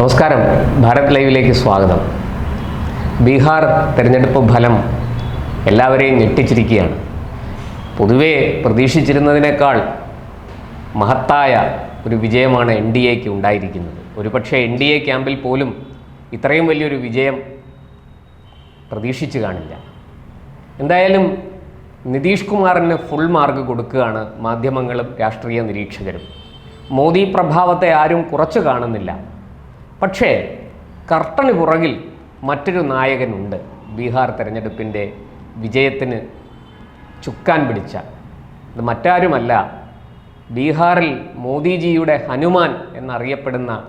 നമസ്കാരം. ഭാരത് ലൈവിലേക്ക് സ്വാഗതം. ബീഹാർ തിരഞ്ഞെടുപ്പ് ഫലം എല്ലാവരെയും ഞെട്ടിച്ചിരിക്കുകയാണ്. പൊതുവേ പ്രതീക്ഷിച്ചിരുന്നതിനേക്കാൾ മഹത്തായ ഒരു വിജയമാണ് എൻ ഡി എക്ക് ഉണ്ടായിരിക്കുന്നത്. ഒരുപക്ഷെ എൻ ഡി എ ക്യാമ്പിൽ പോലും ഇത്രയും വലിയൊരു വിജയം പ്രതീക്ഷിച്ചു കാണില്ല. എന്തായാലും നിതീഷ് കുമാറിന് ഫുൾ മാർക്ക് കൊടുക്കുകയാണ് മാധ്യമങ്ങളും രാഷ്ട്രീയ നിരീക്ഷകരും. മോദി പ്രഭാവത്തെ ആരും കുറച്ച് കാണുന്നില്ല. പക്ഷേ കർട്ടന് പുറകിൽ മറ്റൊരു നായകനുണ്ട്. ബീഹാർ തെരഞ്ഞെടുപ്പിന്റെ വിജയത്തിന് ചുക്കാൻ പിടിച്ച. ഇത് മറ്റാരുമല്ല ബീഹാറിൽ മോദിജിയുടെ ഹനുമാൻ എന്നറിയപ്പെടുന്ന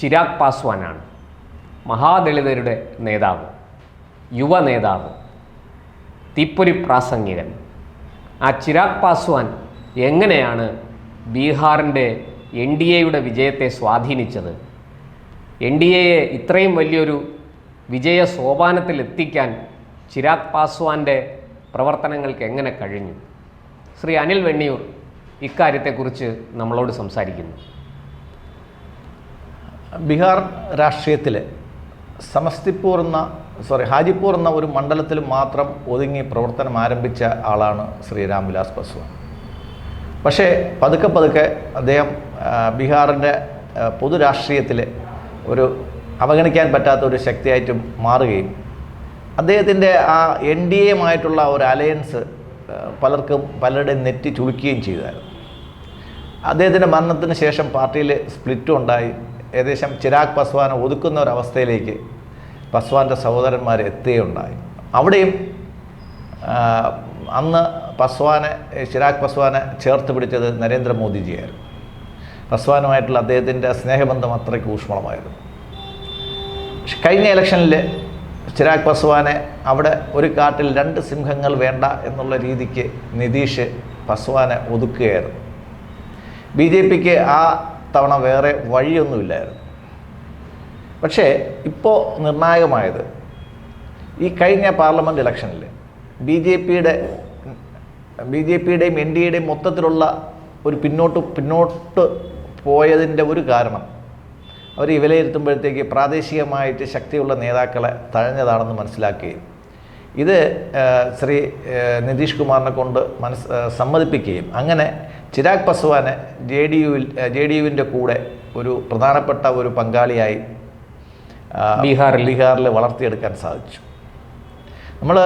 ചിരാഗ് പാസ്വാനാണ്. മഹാദളിതരുടെ നേതാവ് യുവ നേതാവ് തീപ്പൊരി പ്രാസംഗികൻ. ആ ചിരാഗ് പാസ്വാൻ എങ്ങനെയാണ് ബീഹാറിന്റെ എൻ ഡി എയുടെ വിജയത്തെ സ്വാധീനിച്ചത്? എൻ ഡി എയെ ഇത്രയും വലിയൊരു വിജയ സോപാനത്തിലെത്തിക്കാൻ ചിരാഗ് പാസ്വാന്റെ പ്രവർത്തനങ്ങൾക്ക് എങ്ങനെ കഴിഞ്ഞു? ശ്രീ അനിൽ വെണ്ണിയൂർ ഇക്കാര്യത്തെക്കുറിച്ച് നമ്മളോട് സംസാരിക്കുന്നു. ബീഹാർ രാഷ്ട്രീയത്തിൽ സമസ്തിപ്പൂർ എന്ന സോറി ഹാജിപ്പൂർ എന്ന ഒരു മണ്ഡലത്തിൽ മാത്രം ഒതുങ്ങി പ്രവർത്തനം ആരംഭിച്ച ആളാണ് ശ്രീ രാംവിലാസ് പസ്വാൻ. പക്ഷേ പതുക്കെ പതുക്കെ അദ്ദേഹം ബീഹാറിന്റെ പൊതുരാഷ്ട്രീയത്തിൽ ഒരു അവഗണിക്കാൻ പറ്റാത്ത ഒരു ശക്തിയായിട്ട് മാറുകയും അദ്ദേഹത്തിന്റെ ആ എൻ ഡി എയുമായിട്ടുള്ള ഒരു അലയൻസ് പലർക്കും പലരുടെയും നെറ്റി ചുളുക്കുകയും ചെയ്തായിരുന്നു. അദ്ദേഹത്തിന്റെ മരണത്തിന് ശേഷം പാർട്ടിയിൽ സ്പ്ലിറ്റും ഉണ്ടായി. ഏകദേശം ചിരാഗ് പസ്വാനെ ഒതുക്കുന്ന ഒരവസ്ഥയിലേക്ക് പസ്വാന്റെ സഹോദരന്മാർ എത്തുകയുണ്ടായി. അവിടെയും അന്ന് പസ്വാനെ ചിരാഗ് പസ്വാനെ ചേർത്ത് പിടിച്ചത് നരേന്ദ്രമോദിജിയായിരുന്നു. പസ്വാനുമായിട്ടുള്ള അദ്ദേഹത്തിന്റെ സ്നേഹബന്ധം അത്രയ്ക്ക് ഊഷ്മളമായിരുന്നു. കഴിഞ്ഞ ഇലക്ഷനിൽ ചിരാഗ് പസ്വാനെ അവിടെ ഒരു കാട്ടിൽ രണ്ട് സിംഹങ്ങൾ വേണ്ട എന്നുള്ള രീതിക്ക് നിതീഷ് പസ്വാനെ ഒതുക്കുകയായിരുന്നു. ബി ജെ പിക്ക് ആ തവണ വേറെ വഴിയൊന്നുമില്ലായിരുന്നു. പക്ഷേ ഇപ്പോൾ നിർണായകമായത് ഈ കഴിഞ്ഞ പാർലമെന്റ് ഇലക്ഷനിൽ ബി ജെ പിയുടെ ബി ജെ പിയുടെയും എൻ ഡി എയുടെയും മൊത്തത്തിലുള്ള ഒരു പിന്നോട്ട് പിന്നോട്ട് പോയതിന്റെ ഒരു കാരണം. അവർ ഈ വിലയിരുത്തുമ്പോഴത്തേക്ക് പ്രാദേശികമായിട്ട് ശക്തിയുള്ള നേതാക്കളെ തഴഞ്ഞതാണെന്ന് മനസ്സിലാക്കുകയും ഇത് ശ്രീ നിതീഷ് കുമാറിനെ കൊണ്ട് മനസ് സമ്മതിപ്പിക്കുകയും അങ്ങനെ ചിരാഗ് പസ്വാനെ ജെ ഡി യുവിൽ ജെ ഡി യുവിന്റെ കൂടെ ഒരു പ്രധാനപ്പെട്ട ഒരു പങ്കാളിയായി ബീഹാർ ബീഹാറിൽ. ബീഹാറിൽ വളർത്തിയെടുക്കാൻ സാധിച്ചു. നമ്മൾ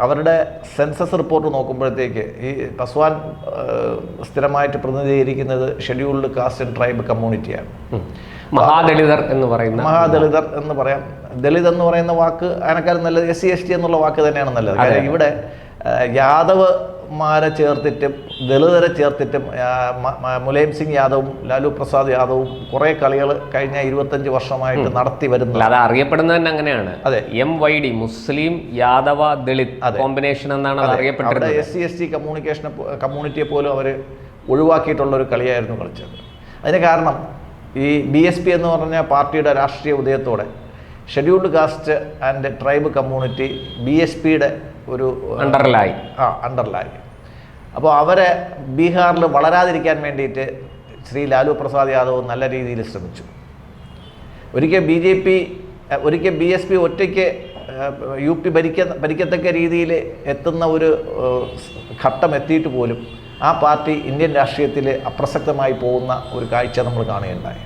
അവരുടെ സെൻസസ് റിപ്പോർട്ട് നോക്കുമ്പോഴത്തേക്ക് ഈ പസ്വാൻ സ്ഥിരമായിട്ട് പ്രതിനിധീകരിക്കുന്നത് ഷെഡ്യൂൾഡ് കാസ്റ്റ് ആൻഡ് ട്രൈബ് കമ്മ്യൂണിറ്റിയാണ്. മഹാദളിതർ എന്ന് പറയുന്ന മഹാദളിതർ എന്ന് പറയാം. ദളിത് എന്ന് പറയുന്ന വാക്ക് അതിനേക്കാൾ നല്ലത് എസ് സി എസ് ടി എന്നുള്ള വാക്ക് തന്നെയാണ് നല്ലത്. കാര്യം ഇവിടെ ആ, യാദവ്മാരെ ചേർത്തിട്ടും ദളിതരെ ചേർത്തിട്ടും മുലായം സിംഗ് യാദവും ലാലു പ്രസാദ് യാദവും കുറേ കളികൾ കഴിഞ്ഞ ഇരുപത്തഞ്ച് വർഷമായിട്ട് നടത്തി വരുന്നു. അത് അറിയപ്പെടുന്നത് തന്നെ അങ്ങനെയാണ്. അതെ. M Y D Muslim Yadava Dalit. Combination എന്നാണ് അറിയപ്പെട്ടത് എസ് സി എസ് ടി കമ്മ്യൂണിക്കേഷനെ കമ്മ്യൂണിറ്റിയെ പോലും അവർ ഒഴിവാക്കിയിട്ടുള്ള ഒരു കളിയായിരുന്നു കളിച്ചത്. അതിന് കാരണം ഈ ബി എസ് പി എന്ന് പറഞ്ഞ പാർട്ടിയുടെ രാഷ്ട്രീയ ഉദയത്തോടെ scheduled caste and tribe community B S പിയുടെ ഒരു അണ്ടർലായി ആ അണ്ടർലായി അപ്പോൾ അവരെ ബീഹാറിൽ വളരാതിരിക്കാൻ വേണ്ടിയിട്ട് ശ്രീ ലാലു പ്രസാദ് യാദവ് നല്ല രീതിയിൽ ശ്രമിച്ചു. ഒരിക്കൽ ബി ജെ പി ഒരിക്കൽ ബി എസ് പി ഒറ്റയ്ക്ക് യു പി ഭരിക്ക ഭരിക്കത്തക്ക രീതിയിൽ എത്തുന്ന ഒരു ഘട്ടം എത്തിയിട്ട് പോലും ആ പാർട്ടി ഇന്ത്യൻ രാഷ്ട്രീയത്തിൽ അപ്രസക്തമായി പോകുന്ന ഒരു കാഴ്ച നമ്മൾ കാണുകയുണ്ടായി.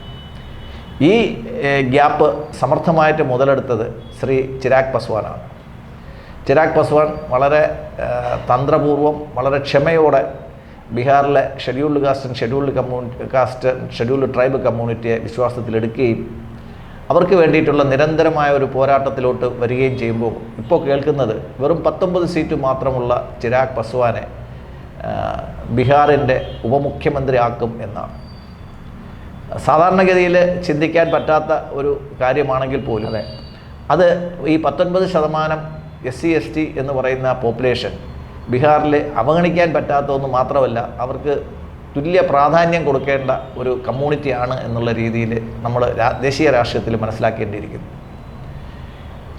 ഈ ഗ്യാപ്പ് സമർത്ഥമായിട്ട് മുതലെടുത്തത് ശ്രീ ചിരാഗ് പസ്വാനാണ്. ചിരാഗ് പസ്വാൻ വളരെ തന്ത്രപൂർവം തന്ത്രപൂർവം വളരെ ക്ഷമയോടെ ബീഹാറിലെ scheduled caste scheduled community caste scheduled tribe കമ്മ്യൂണിറ്റിയെ വിശ്വാസത്തിലെടുക്കുകയും അവർക്ക് വേണ്ടിയിട്ടുള്ള നിരന്തരമായ ഒരു പോരാട്ടത്തിലോട്ട് വരികയും ചെയ്യുമ്പോൾ ഇപ്പോൾ കേൾക്കുന്നത് വെറും പത്തൊമ്പത് സീറ്റ് മാത്രമുള്ള ചിരാഗ് പസ്വാനെ ബീഹാറിന്റെ ഉപമുഖ്യമന്ത്രി ആക്കും എന്നാണ്. സാധാരണഗതിയിൽ ചിന്തിക്കാൻ പറ്റാത്ത ഒരു കാര്യമാണെങ്കിൽ പോലും അത് ഈ പത്തൊൻപത് ശതമാനം എസ് സി എസ് ടി എന്ന് പറയുന്ന പോപ്പുലേഷൻ ബീഹാറിൽ അവഗണിക്കാൻ പറ്റാത്തതൊന്നും മാത്രമല്ല അവർക്ക് തുല്യ പ്രാധാന്യം കൊടുക്കേണ്ട ഒരു കമ്മ്യൂണിറ്റിയാണ് എന്നുള്ള രീതിയിൽ നമ്മൾ ദേശീയ രാഷ്ട്രീയത്തിൽ മനസ്സിലാക്കേണ്ടിയിരിക്കുന്നു.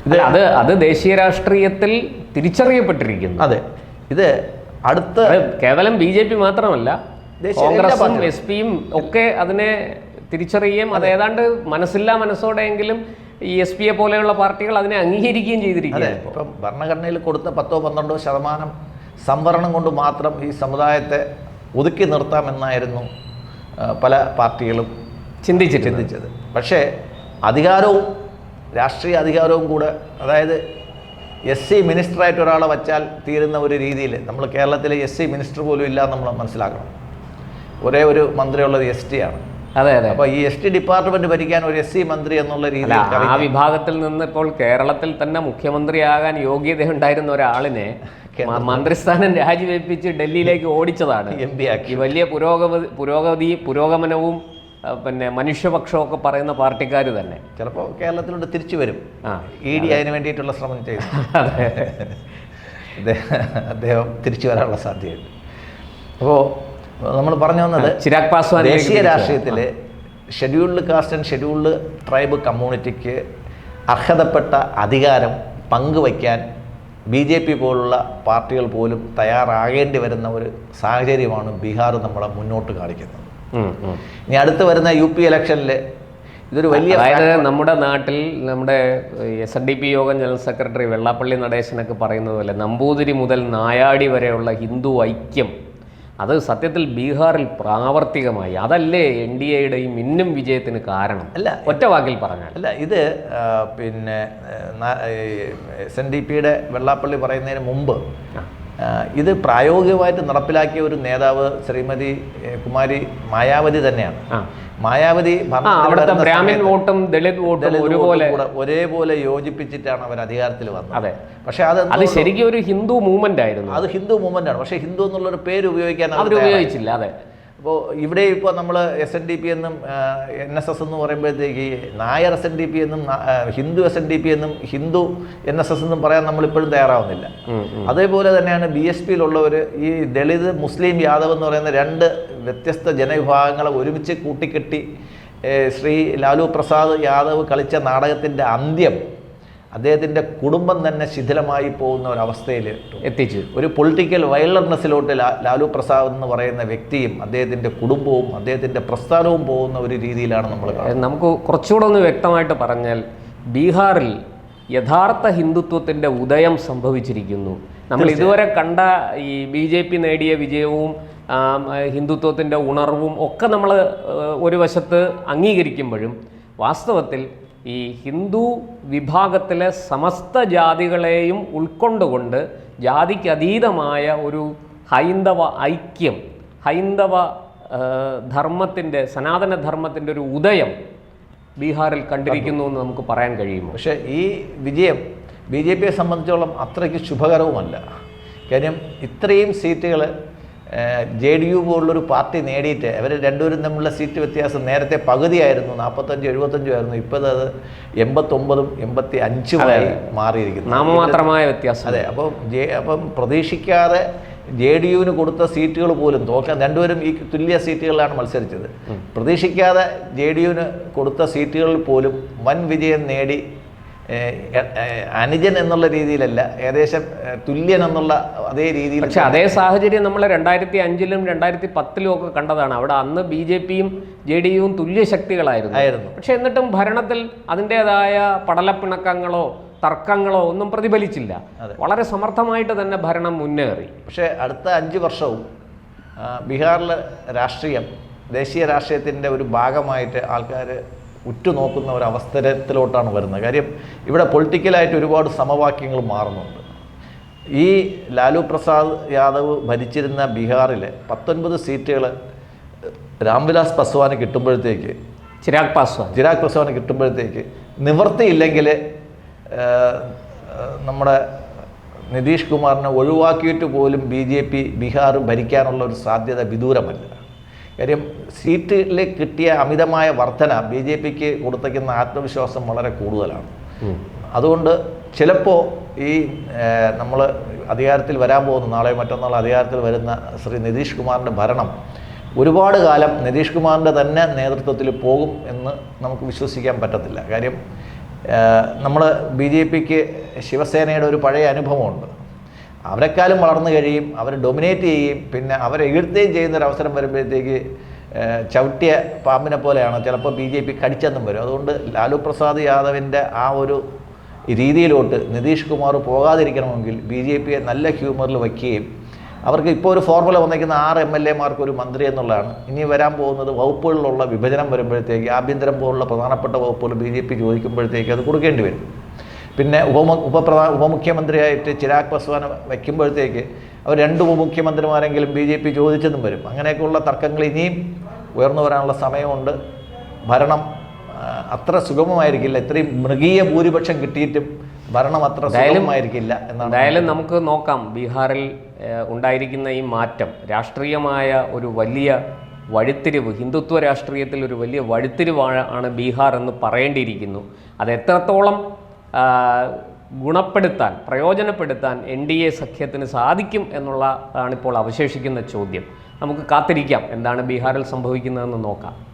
ഇത് അത് അത് ദേശീയ രാഷ്ട്രീയത്തിൽ തിരിച്ചറിയപ്പെട്ടിരിക്കുന്നു. അതെ. ഇത് അടുത്ത കേവലം ബി ജെ പി മാത്രമല്ല കോൺഗ്രസും എസ് പിയും ഒക്കെ അതിനെ തിരിച്ചറിയുകയും അത്. ഏതാണ്ട് മനസ്സില്ലാ മനസ്സോടെയെങ്കിലും ഈ എസ് പി എ പോലെയുള്ള പാർട്ടികൾ അതിനെ അംഗീകരിക്കുകയും ചെയ്തിരിക്കുന്നത് ചെയ്തിരിക്കുകയാണ് ഇപ്പം ഭരണഘടനയിൽ കൊടുത്ത പത്തോ പന്ത്രണ്ടോ ശതമാനം സംവരണം കൊണ്ട് മാത്രം ഈ സമുദായത്തെ ഒതുക്കി നിർത്താമെന്നായിരുന്നു പല പാർട്ടികളും ചിന്തിച്ച് ചിന്തിച്ചത്. പക്ഷേ അധികാരവും രാഷ്ട്രീയ അധികാരവും കൂടെ അതായത് എസ് സി മിനിസ്റ്ററായിട്ട് ഒരാളെ വച്ചാൽ തീരുന്ന ഒരു രീതിയിൽ നമ്മൾ കേരളത്തിലെ എസ് സി മിനിസ്റ്റർ പോലും ഇല്ല നമ്മൾ മനസ്സിലാക്കണം. ഒരേ ഒരു മന്ത്രിയുള്ളത് എസ് ടി ആണ്. അതെ അതെ. അപ്പൊ ഈ എസ് ടി ഡിപ്പാർട്ട്മെന്റ് ഭരിക്കാൻ ഒരു എസ് സി മന്ത്രി എന്നുള്ള രീതിയിൽ ആ വിഭാഗത്തിൽ നിന്ന് ഇപ്പോൾ കേരളത്തിൽ തന്നെ മുഖ്യമന്ത്രിയാകാൻ യോഗ്യത ഉണ്ടായിരുന്ന ഒരാളിനെ മന്ത്രിസ്ഥാനം രാജിവെപ്പിച്ച് ഡൽഹിയിലേക്ക് ഓടിച്ചതാണ്. എം പി ആക്കി. ഈ വലിയ പുരോഗമതി പുരോഗതി പുരോഗമനവും പിന്നെ മനുഷ്യപക്ഷവും ഒക്കെ പറയുന്ന പാർട്ടിക്കാർ തന്നെ. ചിലപ്പോൾ കേരളത്തിലൂടെ തിരിച്ചു വരും. ആ ഇ ഡി അതിന് വേണ്ടിയിട്ടുള്ള ശ്രമം ചെയ്തു. അദ്ദേഹം തിരിച്ചു വരാനുള്ള സാധ്യതയുണ്ട്. അപ്പോൾ നമ്മൾ പറഞ്ഞു വന്നത് ചിരാഗ് പാസ്വാൻ ദേശീയ രാഷ്ട്രീയത്തിൽ scheduled caste and scheduled tribe കമ്മ്യൂണിറ്റിക്ക് അർഹതപ്പെട്ട അധികാരം പങ്കുവയ്ക്കാൻ ബി ജെ പി പോലുള്ള പാർട്ടികൾ പോലും തയ്യാറാകേണ്ടി വരുന്ന ഒരു സാഹചര്യമാണ് ബീഹാർ നമ്മളെ മുന്നോട്ട് കാണിക്കുന്നത്. ഇനി അടുത്ത് വരുന്ന യു പി ഇലക്ഷനിൽ ഇതൊരു വലിയ അതായത് നമ്മുടെ നാട്ടിൽ നമ്മുടെ S N D P Yogam general secretary Vellappally നടേശനൊക്കെ പറയുന്നത് പോലെ നമ്പൂതിരി മുതൽ നായാടി വരെയുള്ള ഹിന്ദു ഐക്യം അത് സത്യത്തിൽ ബീഹാറിൽ പ്രാവർത്തികമായി. അതല്ലേ എൻ ഡി എയുടെയും ഇന്നും വിജയത്തിന് കാരണം? അല്ല ഒറ്റ വാക്കിൽ പറഞ്ഞാൽ. അല്ല ഇത് പിന്നെ എസ് എൻ ഡി പിയുടെ വെള്ളാപ്പള്ളി പറയുന്നതിന് മുമ്പ് ഇത് പ്രായോഗികമായിട്ട് നടപ്പിലാക്കിയ ഒരു നേതാവ് ശ്രീമതി കുമാരി മായാവതി തന്നെയാണ്. മായാവതി ബ്രാഹ്മിൻ വോട്ടും ദളിത് വോട്ടും ഒരുപോലെ ഒരേപോലെ യോജിപ്പിച്ചിട്ടാണ് അവർ അധികാരത്തിൽ വന്നത്. അതെ. പക്ഷെ അത് അത് ശരിക്കും ഒരു ഹിന്ദു മൂവ്മെന്റ് ആയിരുന്നു. അത് ഹിന്ദു മൂവ്മെന്റ് ആണ്. പക്ഷേ ഹിന്ദു എന്നുള്ളൊരു പേര് ഉപയോഗിക്കാൻ അവർ ഉപയോഗിച്ചില്ല അതെ. അപ്പോൾ ഇവിടെ ഇപ്പോൾ നമ്മൾ എസ് എൻ ഡി പി എന്നും എൻ എസ് എസ് എന്ന് പറയുമ്പോഴത്തേക്ക് Nair S N D P എന്നും Hindu S N D P എന്നും ഹിന്ദു എൻ എസ് എസ് എന്നും പറയാൻ നമ്മൾ ഇപ്പോഴും തയ്യാറാവുന്നില്ല. അതേപോലെ തന്നെയാണ് ബി എസ് പിയിലുള്ളവർ ഈ ദളിത് മുസ്ലിം യാദവ് എന്ന് പറയുന്ന രണ്ട് വ്യത്യസ്ത ജനവിഭാഗങ്ങളെ ഒരുമിച്ച് കൂട്ടിക്കെട്ടി ശ്രീ ലാലു പ്രസാദ് യാദവ് കളിച്ച നാടകത്തിന്റെ അന്ത്യം അദ്ദേഹത്തിന്റെ കുടുംബം തന്നെ ശിഥിലമായി പോകുന്ന ഒരവസ്ഥയിൽ എത്തിച്ചു. ഒരു പൊളിറ്റിക്കൽ വയലർനെസ്സിലോട്ട് ലാ- ലാലു പ്രസാദ് എന്ന് പറയുന്ന വ്യക്തിയും അദ്ദേഹത്തിന്റെ കുടുംബവും അദ്ദേഹത്തിന്റെ പ്രസ്ഥാനവും പോകുന്ന ഒരു രീതിയിലാണ് നമ്മൾ നമുക്ക് കുറച്ചുകൂടെ ഒന്ന് വ്യക്തമായിട്ട് പറഞ്ഞാൽ ബീഹാറിൽ യഥാർത്ഥ ഹിന്ദുത്വത്തിന്റെ ഉദയം സംഭവിച്ചിരിക്കുന്നു. നമ്മൾ ഇതുവരെ കണ്ട ഈ ബി ജെ പി നേടിയ വിജയവും ഹിന്ദുത്വത്തിന്റെ ഉണർവും ഒക്കെ നമ്മൾ ഒരു വശത്ത് അംഗീകരിക്കുമ്പോഴും വാസ്തവത്തിൽ ഈ ഹിന്ദു വിഭാഗത്തിലെ സമസ്ത ജാതികളെയും ഉൾക്കൊണ്ടുകൊണ്ട് ജാതിക്ക് അതീതമായ ഒരു ഹൈന്ദവ ഐക്യം ഹൈന്ദവ ധർമ്മത്തിന്റെ സനാതന ധർമ്മത്തിന്റെ ഒരു ഉദയം ബീഹാറിൽ കണ്ടിരിക്കുന്നു എന്ന് നമുക്ക് പറയാൻ കഴിയുമോ? പക്ഷേ ഈ വിജയം ബി ജെ പിയെ സംബന്ധിച്ചോളം അത്രയ്ക്ക് ശുഭകരവുമല്ല. കാര്യം ഇത്രയും സീറ്റുകൾ ജെ ഡി യു പോലുള്ളൊരു പാർട്ടി നേടിയിട്ട് അവർ രണ്ടുപേരും തമ്മിലുള്ള സീറ്റ് വ്യത്യാസം നേരത്തെ പകുതിയായിരുന്നു നാൽപ്പത്തഞ്ച് എഴുപത്തഞ്ചും ആയിരുന്നു. ഇപ്പോൾ അത് എൺപത്തൊമ്പതും എൺപത്തി അഞ്ചുമായി മാറിയിരിക്കുന്നു. നാമമാത്രമായ വ്യത്യാസം. അതെ അപ്പം ജെ അപ്പം പ്രതീക്ഷിക്കാതെ ജെ ഡി യുവിന് കൊടുത്ത സീറ്റുകൾ പോലും തോക്കാൻ രണ്ടുപേരും ഈ തുല്യ സീറ്റുകളിലാണ് മത്സരിച്ചത്. പ്രതീക്ഷിക്കാതെ ജെ ഡി യുവിന് കൊടുത്ത സീറ്റുകളിൽ പോലും വൻ വിജയം നേടി അനുജൻ എന്നുള്ള രീതിയിലല്ല ഏകദേശം തുല്യൻ എന്നുള്ള അതേ രീതിയിൽ പക്ഷെ അതേ സാഹചര്യം നമ്മൾ രണ്ടായിരത്തി അഞ്ചിലും രണ്ടായിരത്തി പത്തിലും ഒക്കെ കണ്ടതാണ്. അവിടെ അന്ന് ബി ജെ പിയും ജെ ഡി യുവും തുല്യ ശക്തികളായിരുന്നു. ആയിരുന്നു. പക്ഷെ എന്നിട്ടും ഭരണത്തിൽ അതിന്റെതായ പടലപ്പിണക്കങ്ങളോ തർക്കങ്ങളോ ഒന്നും പ്രതിഫലിച്ചില്ല. വളരെ സമർത്ഥമായിട്ട് തന്നെ ഭരണം മുന്നേറി. പക്ഷേ അടുത്ത അഞ്ച് വർഷവും ബീഹാറിലെ രാഷ്ട്രീയം ദേശീയ രാഷ്ട്രീയത്തിന്റെ ഒരു ഭാഗമായിട്ട് ആൾക്കാർ ഉറ്റുനോക്കുന്ന ഒരു അവസരത്തിലോട്ടാണ് വരുന്നത്. കാര്യം ഇവിടെ പൊളിറ്റിക്കലായിട്ട് ഒരുപാട് സമവാക്യങ്ങൾ മാറുന്നുണ്ട്. ഈ ലാലു പ്രസാദ് യാദവ് ഭരിച്ചിരുന്ന ബീഹാറിലെ പത്തൊൻപത് സീറ്റുകൾ രാംവിലാസ് പസ്വാന് കിട്ടുമ്പോഴത്തേക്ക് ചിരാഗ് പാസ്വാൻ. ചിരാഗ് പസ്വാന് കിട്ടുമ്പോഴത്തേക്ക് നിവൃത്തിയില്ലെങ്കിൽ നമ്മുടെ നിതീഷ് കുമാറിനെ ഒഴിവാക്കിയിട്ട് പോലും ബി ജെ പി ബീഹാർ ഭരിക്കാനുള്ള ഒരു സാധ്യത വിദൂരമല്ല. കാര്യം സീറ്റിൽ കിട്ടിയ അമിതമായ വർധന ബി ജെ പിക്ക് കൊടുത്തേക്കുന്ന ആത്മവിശ്വാസം വളരെ കൂടുതലാണ്. അതുകൊണ്ട് ചിലപ്പോൾ ഈ നമ്മൾ അധികാരത്തിൽ വരാൻ പോകുന്ന നാളെ മറ്റന്നാൾ അധികാരത്തിൽ വരുന്ന ശ്രീ നിതീഷ് കുമാറിന്റെ ഭരണം ഒരുപാട് കാലം നിതീഷ് കുമാറിന്റെ തന്നെ നേതൃത്വത്തിൽ പോകും എന്ന് നമുക്ക് വിശ്വസിക്കാൻ പറ്റത്തില്ല. കാര്യം നമ്മൾ ബി ജെ പിക്ക് ശിവസേനയുടെ ഒരു പഴയ അനുഭവമുണ്ട്. അവരെക്കാളും വളർന്നു കഴിയും അവർ ഡൊമിനേറ്റ് ചെയ്യുകയും പിന്നെ അവരെ എഴുത്തുകയും ചെയ്യുന്ന ഒരു അവസരം വരുമ്പോഴത്തേക്ക് ചവിട്ടിയ പാമ്പിനെ പോലെയാണ്. ചിലപ്പോൾ ബി ജെ പി കടിച്ചെന്നും വരും. അതുകൊണ്ട് ലാലു പ്രസാദ് യാദവിന്റെ ആ ഒരു രീതിയിലോട്ട് നിതീഷ് കുമാർ പോകാതിരിക്കണമെങ്കിൽ ബി ജെ പിയെ നല്ല ഹ്യൂമറിൽ വയ്ക്കുകയും അവർക്ക് ഇപ്പോൾ ഒരു ഫോർമുല വന്നിരിക്കുന്ന ആറ് എം എൽ എമാർക്ക് ഒരു മന്ത്രി എന്നുള്ളതാണ്. ഇനി വരാൻ പോകുന്നത് വകുപ്പുകളിലുള്ള വിഭജനം വരുമ്പോഴത്തേക്ക് ആഭ്യന്തരം പോലുള്ള പ്രധാനപ്പെട്ട വകുപ്പുകൾ ബി ജെ പി ചോദിക്കുമ്പോഴത്തേക്ക് അത് കൊടുക്കേണ്ടി വരും. പിന്നെ ഉപമ ഉപപ്രധാ ഉപമുഖ്യമന്ത്രിയായിട്ട് ചിരാഗ് പസ്വാനെ വയ്ക്കുമ്പോഴത്തേക്ക് അവർ രണ്ട് ഉപമുഖ്യമന്ത്രിമാരെങ്കിലും ബി ജെ പി ചോദിച്ചെന്നും വരും. അങ്ങനെയൊക്കെയുള്ള തർക്കങ്ങൾ ഇനിയും ഉയർന്നു വരാനുള്ള സമയമുണ്ട്. ഭരണം അത്ര സുഗമമായിരിക്കില്ല. ഇത്രയും മൃഗീയ ഭൂരിപക്ഷം കിട്ടിയിട്ടും ഭരണം അത്ര സുഗമമായിരിക്കില്ല എന്നാണ് എന്തായാലും നമുക്ക് നോക്കാം ബീഹാറിൽ ഉണ്ടായിരിക്കുന്ന ഈ മാറ്റം. രാഷ്ട്രീയമായ ഒരു വലിയ വഴിത്തിരിവ് ഹിന്ദുത്വ രാഷ്ട്രീയത്തിൽ ഒരു വലിയ വഴിത്തിരിവാണ് ആണ് ബീഹാർ എന്ന് പറയേണ്ടിയിരിക്കുന്നു. അത് എത്രത്തോളം ഗുണപ്പെടുത്താൻ പ്രയോജനപ്പെടുത്താൻ എൻ ഡി എ സഖ്യത്തിന് സാധിക്കും എന്നുള്ളതാണ് ഇപ്പോൾ അവശേഷിക്കുന്ന ചോദ്യം. നമുക്ക് കാത്തിരിക്കാം എന്താണ് ബീഹാറിൽ സംഭവിക്കുന്നതെന്ന് നോക്കാം.